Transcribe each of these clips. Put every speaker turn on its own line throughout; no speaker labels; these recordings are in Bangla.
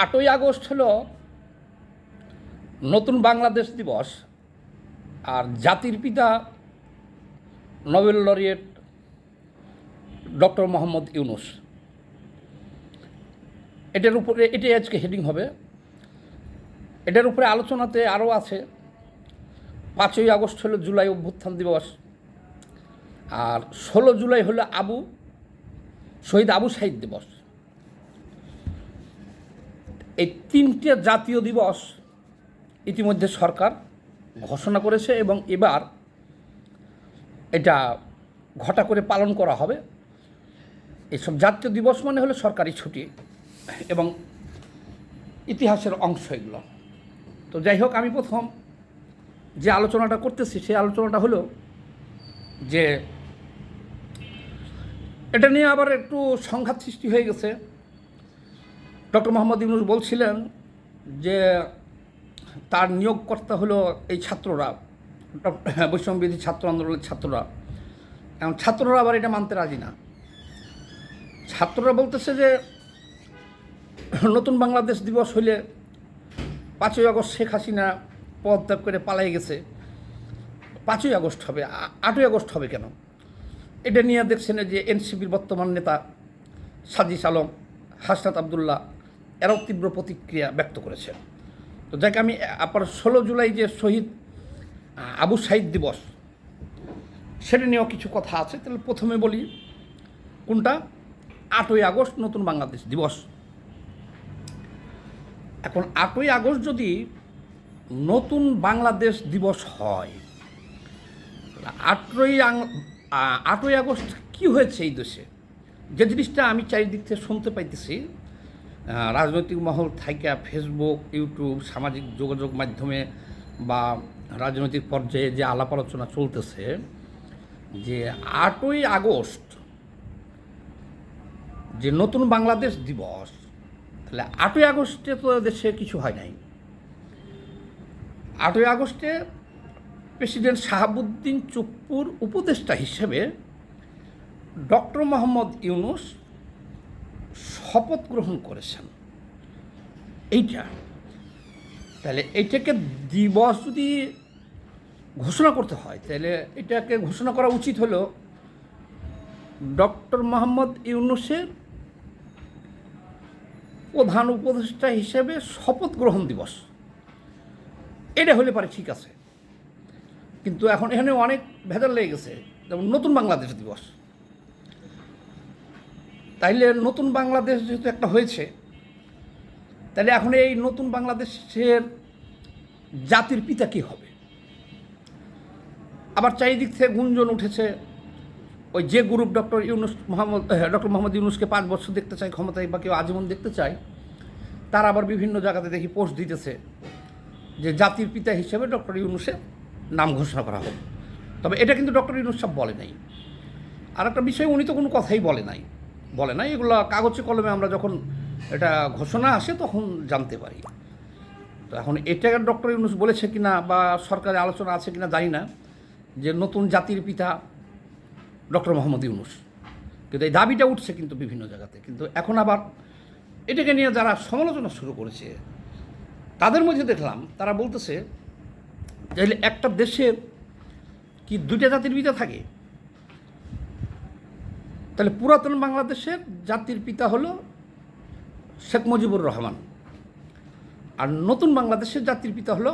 আটই আগস্ট হলো নতুন বাংলাদেশ দিবস আর জাতির পিতা Nobel laureate doctor Muhammad Yunus. এটার উপরে, এটাই আজকে হেডিং হবে। এটার উপরে আলোচনাতে আরও আছে, পাঁচই আগস্ট হলো জুলাই অভ্যুত্থান দিবস আর ষোলো জুলাই হলো আবু, শহীদ আবু সাহিদ দিবস। এই তিনটে জাতীয় দিবস ইতিমধ্যে সরকার ঘোষণা করেছে এবং এবার এটা ঘটা করে পালন করা হবে। এসব জাতীয় দিবস মানে হলো সরকারি ছুটি এবং ইতিহাসের অংশ এগুলো। তো যাই হোক, আমি প্রথম যে আলোচনাটা করতেছি, সেই আলোচনাটা হলো যে এটা নিয়ে আবার একটু সংঘাত সৃষ্টি হয়ে গেছে। ডক্টর মোহাম্মদ ইউনুস বলছিলেন যে তার নিয়োগকর্তা হলো এই ছাত্ররা বৈষম্যবিধি ছাত্র আন্দোলনের ছাত্ররা। এবং ছাত্ররা আবার এটা মানতে রাজি না। ছাত্ররা বলতেছে যে নতুন বাংলাদেশ দিবস হইলে পাঁচই আগস্ট শেখ হাসিনা পদত্যাগ করে পালাই গেছে। পাঁচই আগস্ট হবে আটই আগস্ট হবে কেন? এটা নিয়ে দেখছেন যে এনসিপির বর্তমান নেতা সাজিস আলম, হাসনাত আবদুল্লাহ এরাও তীব্র প্রতিক্রিয়া ব্যক্ত করেছে তো যাকে আমি, আপনার ষোলো জুলাই যে শহীদ আবু সাইদ দিবস, সেটা নিয়েও কিছু কথা আছে। তাহলে প্রথমে বলি, কোনটা? আটই আগস্ট, নতুন বাংলাদেশ দিবস। এখন আটই আগস্ট যদি নতুন বাংলাদেশ দিবস হয় আটই আটই আগস্ট কি হয়েছে এই দেশে? যে জিনিসটা আমি চারিদিক থেকে শুনতে পাইতেছি রাজনৈতিক মহল থাইকা ফেসবুক, ইউটিউব, সামাজিক যোগাযোগ মাধ্যমে বা রাজনৈতিক পর্যায়ে যে আলাপ আলোচনা চলতেছে, যে আটই আগস্ট যে নতুন বাংলাদেশ দিবস, তাহলে আটই আগস্টে তো দেশে কিছু হয় নাই। আটই আগস্টে প্রেসিডেন্ট শাহাবুদ্দিন চুপ্পুর উপদেষ্টা হিসেবে ডক্টর মোহাম্মদ ইউনুস শপথ গ্রহণ করেছেন। এইটা। তাহলে এইটাকে দিবস যদি ঘোষণা করতে হয়, তাহলে এটাকে ঘোষণা করা উচিত হলো ডক্টর মোহাম্মদ ইউনুসের প্রধান উপদেষ্টা হিসেবে শপথ গ্রহণ দিবস। এটা হলে পারে ঠিক আছে। কিন্তু এখন এখানে অনেক ভেজাল লেগে গেছে। যেমন নতুন বাংলাদেশ দিবস। তাইলে নতুন বাংলাদেশ যেহেতু একটা হয়েছে তাহলে এখন এই নতুন বাংলাদেশের জাতির পিতা কী হবে? আবার চারিদিক থেকে গুঞ্জন উঠেছে, ওই যে group doctor Yunus Muhammad doctor Muhammad ইউনুসকে পাঁচ বছর দেখতে চায়, ক্ষমতায় বা কেউ আজীবন দেখতে চায়, তারা আবার বিভিন্ন জায়গাতে দেখি পোস্ট দিতেছে যে জাতির পিতা হিসেবে ডক্টর ইউনুসের নাম ঘোষণা করা হোক তবে এটা কিন্তু ডক্টর ইউনুস সব বলে নাই। আর একটা বিষয়, উনি তো কোনো কথাই বলে নাই। বলে না, এগুলো কাগজে কলমে আমরা যখন এটা ঘোষণা আসে তখন জানতে পারি। তো এখন এটা ডক্টর ইউনুস বলেছে কি না বা সরকারের আলোচনা আছে কি না জানি না, যে নতুন জাতির পিতা ডক্টর মোহাম্মদ ইউনুস। কিন্তু এই দাবিটা উঠছে কিন্তু বিভিন্ন জায়গাতে। কিন্তু এখন আবার এটাকে নিয়ে যারা সমালোচনা শুরু করেছে, তাদের মধ্যে দেখলাম, তারা বলতেছে যে একটা দেশের কি দুইটা জাতির পিতা থাকে? তাহলে পুরাতন বাংলাদেশের জাতির পিতা হলো শেখ মুজিবুর রহমান। আর নতুন বাংলাদেশের জাতির পিতা হলো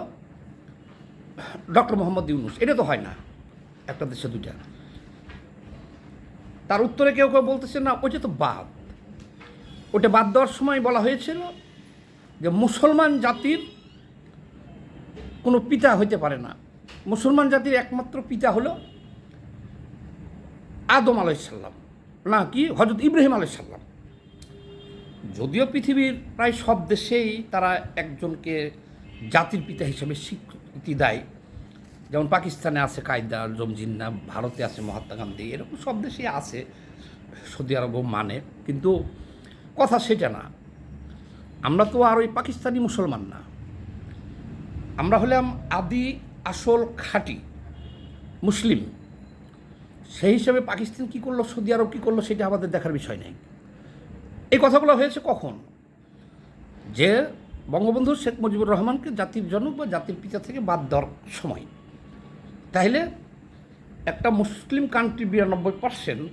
ডক্টর মোহাম্মদ ইউনুস। এটা তো হয় না, একটা দেশে দুইটা। তার উত্তরে কেউ কেউ বলতেছে, না, ওইটা তো বাদ। ওটা বাদ দেওয়ার সময় বলা হয়েছিল যে মুসলমান জাতির কোনো পিতা হইতে পারে না। মুসলমান জাতির একমাত্র পিতা হলো আদম আলাইসাল্লাম না, কি? হজরত ইব্রাহিম আলাইসাল্লাম যদিও পৃথিবীর প্রায় সব দেশেই তারা একজনকে জাতির পিতা হিসেবে স্বীকৃতি দেয়। যেমন পাকিস্তানে আছে কায়দা জমজিন্না ভারতে আছে মহাত্মা গান্ধী, এরকম সব দেশেই আছে, সৌদি আরবও মানে। কিন্তু কথা সেটা না। আমরা তো আর ওই পাকিস্তানি মুসলমান না। আমরা হলাম আদি, আসল, খাঁটি মুসলিম। সেই হিসেবে পাকিস্তান কী করল, সৌদি আরব কী করল সেটা আমাদের দেখার বিষয় নেই। এই কথাগুলো হয়েছে কখন? যে বঙ্গবন্ধু শেখ মুজিবুর রহমানকে জাতির জনক বা জাতির পিতা থেকে বাদ দেওয়ার সময়। তাইলে একটা মুসলিম কান্ট্রি বিরানব্বই পার্সেন্ট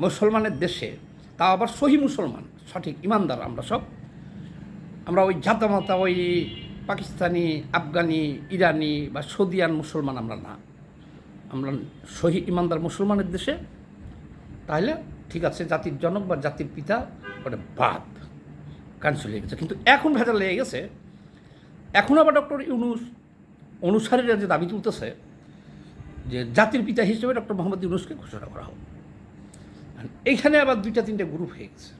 মুসলমানের দেশে তা আবার সহি মুসলমান, সঠিক ইমানদার আমরা সব। আমরা ওই জাতামাতা, ওই পাকিস্তানি, আফগানি, ইরানি বা সৌদিয়ান মুসলমান আমরা না। আমরা সহি ইমানদার মুসলমানের দেশে তাহলে ঠিক আছে, জাতির জনক বা জাতির পিতা, ওটা বাদ। ক্যান্সেল হয়ে গেছে। কিন্তু এখন ভেজাল লেগে গেছে। এখন আবার ডক্টর ইউনুস অনুসারীরা যে দাবি তুলতেছে যে জাতির পিতা হিসেবে ডক্টর মোহাম্মদ ইউনুসকে ঘোষণা করা হোক। এইখানে আবার দুইটা, তিনটে গ্রুপ হয়ে গেছে।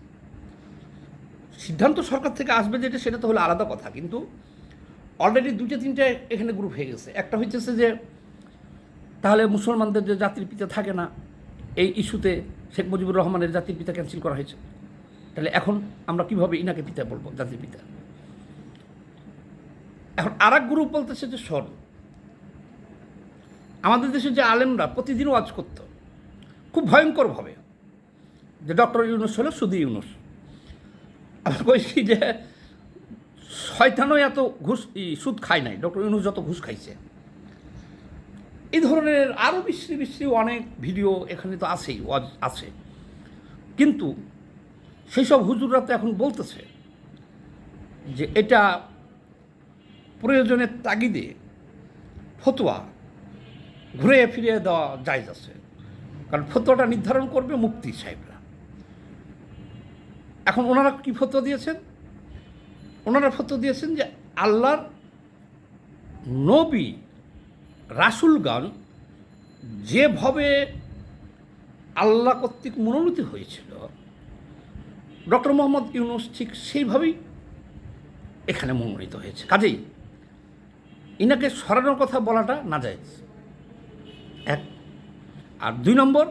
সিদ্ধান্ত সরকার থেকে আসবে যেটা, সেটা তো হলো আলাদা কথা। কিন্তু অলরেডি দুইটা, তিনটে এখানে গ্রুপ হয়ে গেছে। একটা হচ্ছে যে তাহলে মুসলমানদের যে জাতির পিতা থাকে না, এই ইস্যুতে শেখ মুজিবুর রহমানের জাতির পিতা ক্যান্সেল করা হয়েছে। তাহলে এখন আমরা কীভাবে ইনাকে পিতা বলব, জাতির পিতা? এখন আর এক গ্রুপ বলতেছে যে শোন, আমাদের দেশে যে আলেমরা প্রতিদিন ওয়াজ করতো, খুব ভয়ঙ্করভাবে। যে ডক্টর ইউনুস হলো, শুধু ইউনুস। আমি কইছি যে শয়তানও এত ঘুষ সুদ খায় নাই, ডক্টর ইউনুস যত ঘুষ খাইছে। এই ধরনের আরও বিশ্রী বিশ্রী অনেক ভিডিও এখানে তো আছেই আছে। কিন্তু সেই সব হুজুররা তো এখন বলতেছে যে এটা প্রয়োজনের তাগিদে ফতোয়া ঘুরে ফিরিয়ে দেওয়া জায়জ আছে। কারণ ফতোয়াটা নির্ধারণ করবে মুক্তি সাহেবরা। এখন ওনারা কি ফতোয়া দিয়েছেন? ওনারা ফতোয়া দিয়েছেন যে আল্লাহর নবী রাসুলগান যেভাবে আল্লাহ কর্তৃক মনোনীত হয়েছিল, ডক্টর মোহাম্মদ ইউনুস ঠিক সেইভাবেই এখানে মনোনীত হয়েছে। কাজেই ইনাকে সরানোর কথা বলাটা না যায় এক, আর দুই নম্বর,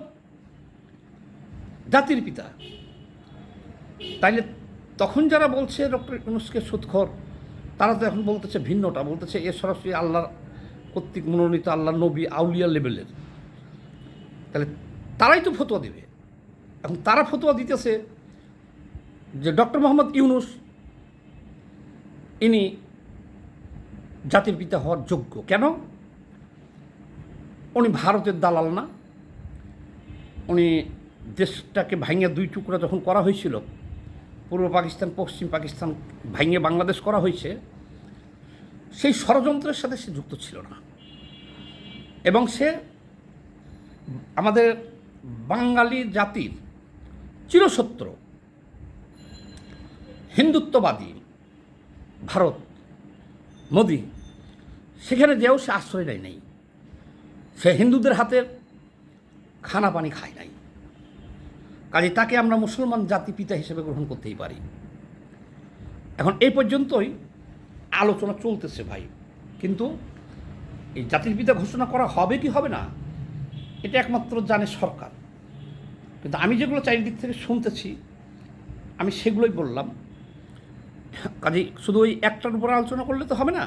জাতির পিতা। তাইলে তখন যারা বলছে ডক্টর ইউনুসকে সুৎখর তারা তো এখন বলতেছে ভিন্নটা, বলতেছে এ সরাসরি আল্লাহর কর্তৃক মনোনীত আল্লাহ নবী আউলিয়া লেভেলের। তাহলে তারাই তো ফতোয়া দেবে। এখন তারা ফতোয়া দিতেছে যে ডক্টর মোহাম্মদ ইউনুস, ইনি জাতির পিতা হওয়ার যোগ্য। কেন? উনি ভারতের দালাল না। উনি দেশটাকে ভাঙে দুই টুকরা যখন করা হয়েছিল, পূর্ব পাকিস্তান, পশ্চিম পাকিস্তান ভাঙে বাংলাদেশ করা হয়েছে সেই ষড়যন্ত্রের সাথে সে যুক্ত ছিল না। এবং সে আমাদের বাঙালি জাতির চিরশত্রু, হিন্দুত্ববাদী ভারত মোদি সেখানে যেও সে আশ্রয় নেয় নাই। সে হিন্দুদের হাতের খানা পানি খায় নাই। কাজে তাকে আমরা মুসলমান জাতি পিতা হিসেবে গ্রহণ করতেই পারি। এখন এই পর্যন্তই আলোচনা চলতেছে ভাই। কিন্তু এই জাতির পিতা ঘোষণা করা হবে কি হবে না এটা একমাত্র জানে সরকার। কিন্তু আমি যেগুলো চারিদিক থেকে শুনতেছি আমি সেগুলোই বললাম। কাজে শুধু ওই একটার উপর আলোচনা করলে তো হবে না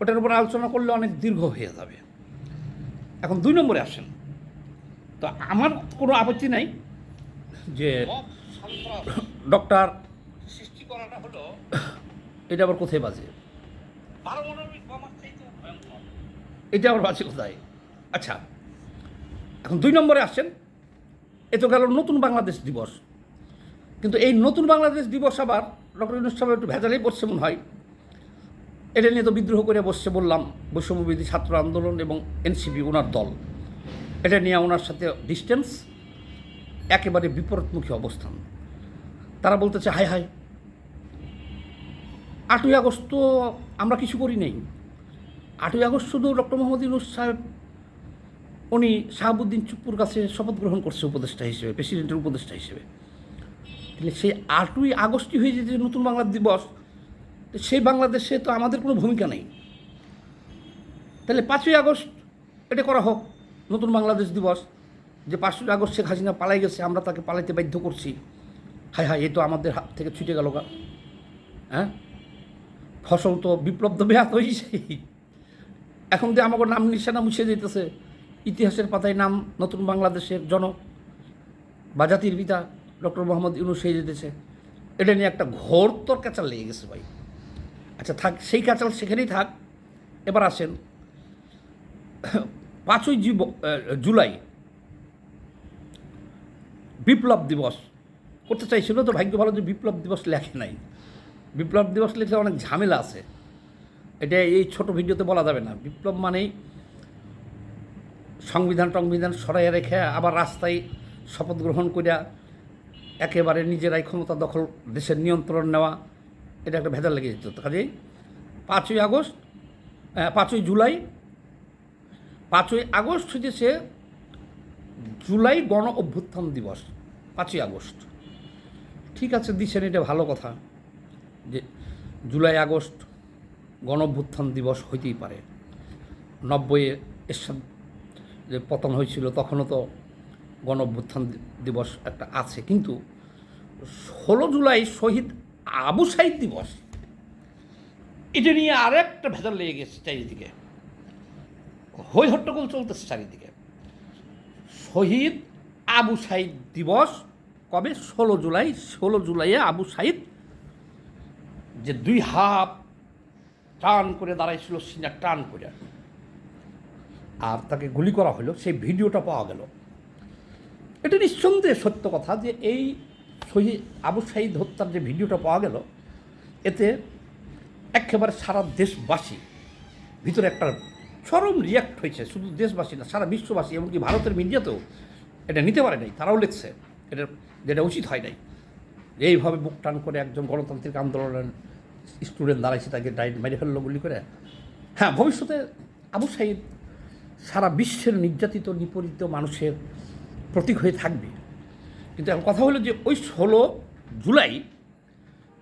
ওটার উপর আলোচনা করলে অনেক দীর্ঘ হয়ে যাবে। এখন দুই নম্বরে আসেন। তো আমার কোনো আপত্তি নাই যে ডক্টর এটা আবার কোথায় বাজে? এটা আবার বাজে কোথায়? আচ্ছা এখন দুই নম্বরে আসছেন। এ তো গেল নতুন বাংলাদেশ দিবস। কিন্তু এই নতুন বাংলাদেশ দিবস আবার ডক্টর ইউনুস সাহেব একটু ভেজালেই পড়ছে মনে হয়। এটা নিয়ে তো বিদ্রোহ করে বসছে বললাম বৈষম্যবিধি ছাত্র আন্দোলন এবং এনসিপি, ওনার দল। এটা নিয়ে ওনার সাথে ডিস্টেন্স একেবারে বিপরীতমুখী অবস্থান। তারা বলতেছে হাই হাই আটই আগস্ট তো আমরা কিছু করি নেই। আটই আগস্ট শুধু ডক্টর মোহাম্মদ ইউনুস সাহেব, উনি শাহাবুদ্দিন চুপ্পুর কাছে শপথ গ্রহণ করছে উপদেষ্টা হিসেবে, প্রেসিডেন্টের উপদেষ্টা হিসেবে। তাহলে সেই আটই আগস্টই হয়ে যে নতুন বাংলা দিবস সেই বাংলাদেশে তো আমাদের কোনো ভূমিকা নেই। তাহলে পাঁচই আগস্ট এটা করা হোক, নতুন বাংলাদেশ দিবস, যে পাঁচই আগস্ট শেখ হাসিনা পালাই গেছে, আমরা তাকে পালাইতে বাধ্য করছি। হায় হায়, এ তো আমাদের হাত থেকে ছুটে গেল গা। হ্যাঁ? ফসল তো বিপ্লব তো বেহাত হয়েছে এখন যে আমাকে নাম নিশানা মুছে যেতেছে ইতিহাসের পাতায় নাম নতুন বাংলাদেশের জনক বা জাতির পিতা ডক্টর মোহাম্মদ ইউনুস হয়ে যেতেছে এটা নিয়ে একটা ঘোর তোর ক্যাচাল লেগে গেছে ভাই। আচ্ছা থাক, সেই কাঁচাল সেখানেই থাক। এবার আসেন, পাঁচই জীব জুলাই বিপ্লব দিবস। করতে চাইছিল তো, ভাগ্য ভালো যে বিপ্লব দিবস লেখে নাই। বিপ্লব দিবস লিখলে অনেক ঝামেলা আছে। এটা এই ছোট ভিডিওতে বলা যাবে না। বিপ্লব মানেই সংবিধান টংবিধান সরাইয়া রেখে আবার রাস্তায় শপথ গ্রহণ করিয়া একেবারে নিজেরাই ক্ষমতা দখল, দেশের নিয়ন্ত্রণ নেওয়া, এটা একটা ভেজাল লেগে যেত। কাজেই পাঁচই আগস্ট পাঁচই জুলাই, পাঁচই আগস্ট হচ্ছে জুলাই গণ অভ্যুত্থান দিবস, পাঁচই আগস্ট। ঠিক আছে দিচ্ছেন এটা ভালো কথা। যে জুলাই আগস্ট গণ অভ্যুত্থান দিবস হইতেই পারে। নব্বইয়ে এরশাদ যে পতন হয়েছিল, তখনও তো গণভ্যুত্থান দিবস একটা আছে। কিন্তু ষোলো জুলাই শহীদ আবু সাইদ দিবস, এটা নিয়ে আর একটা লেগে গেছে চারিদিকে। হই হট্টগোল চলতেছে চারিদিকে। শহীদ আবু সাইদ দিবস কবে? ষোলো জুলাই, ষোলো জুলাইয়ে আবু সাইদ যে দুই হাত টান করে দাঁড়াইছিল, সিনা টান করে। আর তাকে গুলি করা হলো, সেই ভিডিওটা পাওয়া গেল। এটা নিঃসন্দেহে সত্য কথা যে এই শহীদ আবু সাইদ হত্যার যে ভিডিওটা পাওয়া গেল, এতে একেবারে সারা দেশবাসী ভিতরে একটা চরম রিয়াক্ট হয়েছে। শুধু দেশবাসী না, সারা বিশ্ববাসী, এমনকি ভারতের মিডিয়াতেও এটা নিতে পারে নাই, তারাও লিখছে। এটা, যেটা উচিত হয় নাই। এইভাবে বুক টান করে একজন গণতান্ত্রিক আন্দোলনের স্টুডেন্ট দাঁড়াইছে তাকে ডাইট মেরে ফেলল গুলি করে। হ্যাঁ ভবিষ্যতে আবু সাইদ সারা বিশ্বের নির্যাতিত, নিপীড়িত মানুষের প্রতীক হয়ে থাকবে। কিন্তু এখন কথা হলো যে ওই ষোলো জুলাই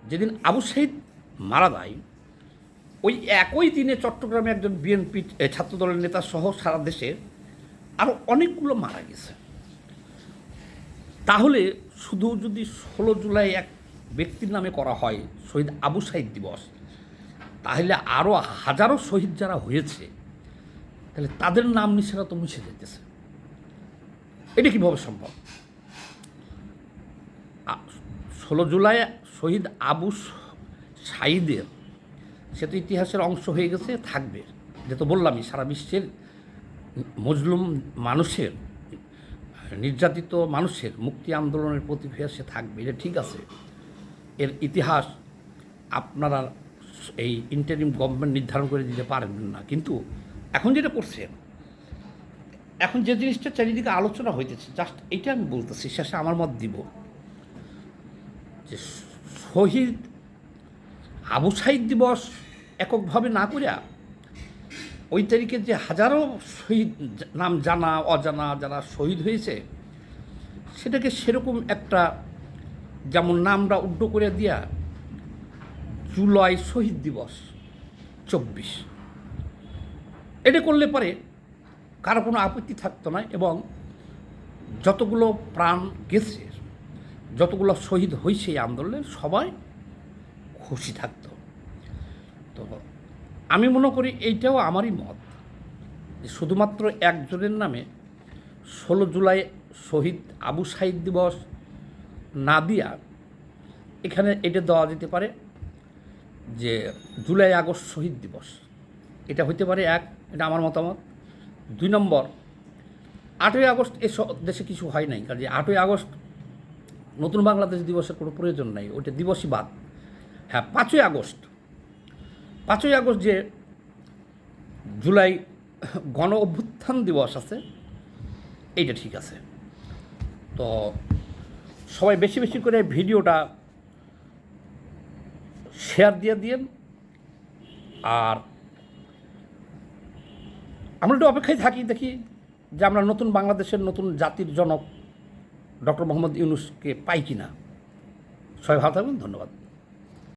যেদিন আবু সাইদ মারা যায়, ওই একই দিনে চট্টগ্রামে একজন বিএনপি ছাত্রদলের নেতা সহ সারা দেশে আরও অনেকগুলো মারা গেছে। তাহলে শুধু যদি ষোলো জুলাই এক ব্যক্তির নামে করা হয়, শহীদ আবু সাইদ দিবস, তাহলে আরও হাজারো শহীদ যারা হয়েছে, তাহলে তাদের নাম নিশানা তো মুছে যেতেছে। এটা কীভাবে সম্ভব? ষোলো জুলাই শহীদ আবু সাইদের, সে তো ইতিহাসের অংশ হয়ে গেছে, থাকবে। যে তো বললামই, সারা বিশ্বের মজলুম মানুষের নির্যাতিত মানুষের মুক্তি আন্দোলনের প্রতিক্রিয়া সে থাকবে, এটা ঠিক আছে। এর ইতিহাস আপনারা এই ইন্টারিম গভর্নমেন্ট নির্ধারণ করে দিতে পারবেন না। কিন্তু এখন যেটা করছে, এখন যে জিনিসটা চারিদিকে আলোচনা হইতেছে জাস্ট এইটা আমি বলতেছি, শেষে আমার মত দিব যে শহীদ আবু সাইদ দিবস এককভাবে না করিয়া ওই তারিখে যে হাজারো শহীদ, নাম জানা, অজানা যারা শহীদ হয়েছে, সেটাকে সেরকম একটা যেমন নামটা উড্ড করে দিয়া জুলাই শহীদ দিবস, চব্বিশ। এটা করলে পরে কারও কোনো আপত্তি থাকতো না এবং যতগুলো প্রাণ গেছে, যতগুলো শহীদ হয়েছে এই আন্দোলনে সবাই খুশি থাকতো। তো আমি মনে করি এইটাও আমারই মত যে শুধুমাত্র একজনের নামে ষোলো জুলাই শহীদ আবু সাইদ দিবস না দিয়া এখানে এটা দেওয়া যেতে পারে যে জুলাই আগস্ট শহীদ দিবস। এটা হইতে পারে এক, এটা আমার মতামত। দুই নম্বর, আটই আগস্ট এ দেশে কিছু হয় নাই কারণ যে আটই আগস্ট নতুন বাংলাদেশ দিবসের কোনো প্রয়োজন নাই, ওইটা দিবসই বাদ। হ্যাঁ পাঁচই আগস্ট পাঁচই আগস্ট যে জুলাই গণ অভ্যুত্থান দিবস আছে, এইটা ঠিক আছে। তো সবাই বেশি বেশি করে ভিডিওটা শেয়ার দিয়ে দিয়েন। আর আমরা একটু অপেক্ষায় থাকি, দেখি যে আমরা নতুন বাংলাদেশের নতুন জাতির জনক ডক্টর মোহাম্মদ ইউনুসকে পাই কি না সবাই ভালো থাকবেন, ধন্যবাদ।